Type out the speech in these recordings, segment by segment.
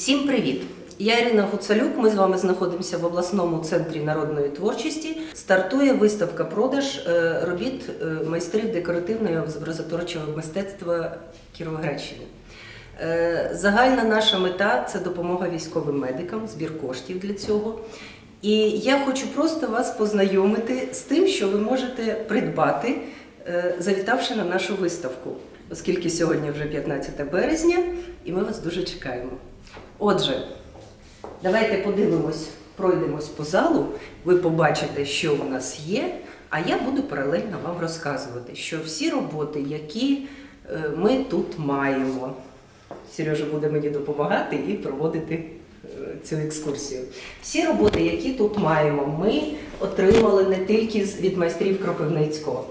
Всім привіт! Я Ірина Гуцалюк. Ми з вами знаходимося в обласному центрі народної творчості. Стартує виставка продаж е, робіт е, майстрів декоративного образотворчого мистецтва Кіровоградщини. Е, Загальна наша мета це допомога військовим медикам, збір коштів для цього. І я хочу просто вас познайомити з тим, що ви можете придбати, завітавши на нашу виставку, оскільки сьогодні вже 15 березня, і ми вас дуже чекаємо. Отже, давайте подивимось, пройдемось по залу, ви побачите, що у нас є, а я буду паралельно вам розказувати, що всі роботи, які е, ми тут маємо, Сережа буде мені допомагати і проводити е, цю екскурсію. Всі роботи, які тут маємо, ми отримали не тільки від майстрів Кропивницького.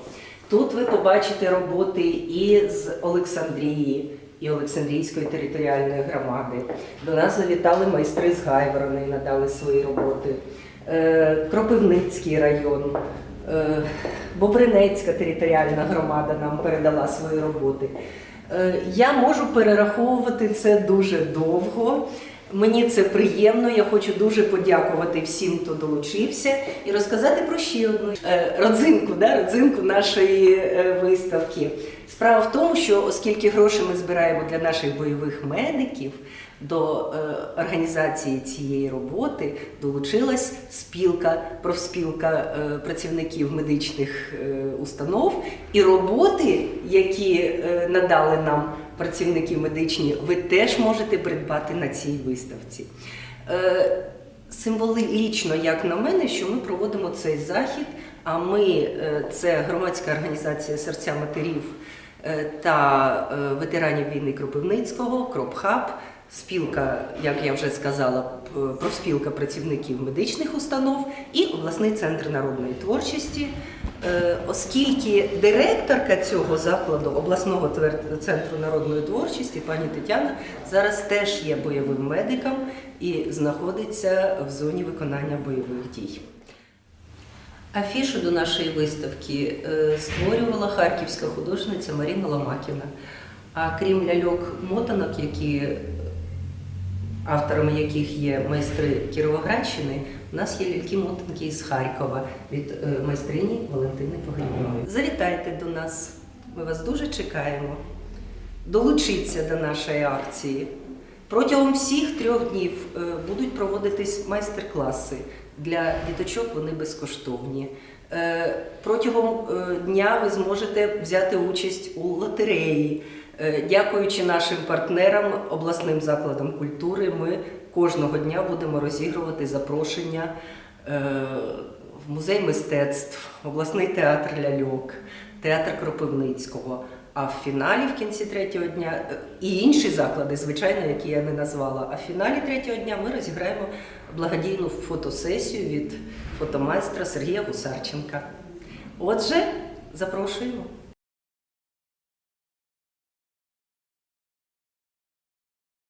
Тут ви побачите роботи і з Олександрії, і Олександрійської територіальної громади. До нас завітали майстри з Гайворони, надали свої роботи. Е, Кропивницький район, е, Бобринецька територіальна громада нам передала свої роботи. Е, Я можу перераховувати це дуже довго. Мені це приємно. Я хочу дуже подякувати всім, хто долучився, і розказати про ще одну е, родзинку, да, родзинку нашої е, виставки. Справа в тому, що оскільки гроші ми збираємо для наших бойових медиків, до е, організації цієї роботи долучилась спілка, профспілка працівників медичних установ. І роботи, які надали нам працівники медичні, ви теж можете придбати на цій виставці. Е, Символічно, як на мене, що ми проводимо цей захід. А ми е, це громадська організація серця матерів е, та ветеранів війни Кропивницького, Кропхаб, спілка, як я вже сказала, профспілка працівників медичних установ і обласний центр народної творчості. Е, Оскільки директорка цього закладу обласного центру народної творчості, пані Тетяна, зараз теж є бойовим медиком і знаходиться в зоні виконання бойових дій. Афішу до нашої виставки е, створювала харківська художниця Маріна Ламакіна. А крім ляльок-мотанок, які авторами яких є майстри Кіровоградщини, у нас є ляльки-мотанки із Харкова від е, майстрині Валентини Погрібної. Завітайте до нас, ми вас дуже чекаємо. Долучіться до нашої акції. Протягом всіх трьох днів е, будуть проводитись майстер-класи для діточок, вони безкоштовні. Е, Протягом дня ви зможете взяти участь у лотереї. Е, Дякуючи нашим партнерам, обласним закладам культури, ми кожного дня будемо розігрувати запрошення е, в музей мистецтв, обласний театр ляльок, театр Кропивницького. А в фіналі, в кінці третього дня, е, і інші заклади, звичайно, які я не назвала. А в фіналі третього дня ми розіграємо благодійну фотосесію від фотомайстра Сергія Гусарченка. Отже, запрошуємо.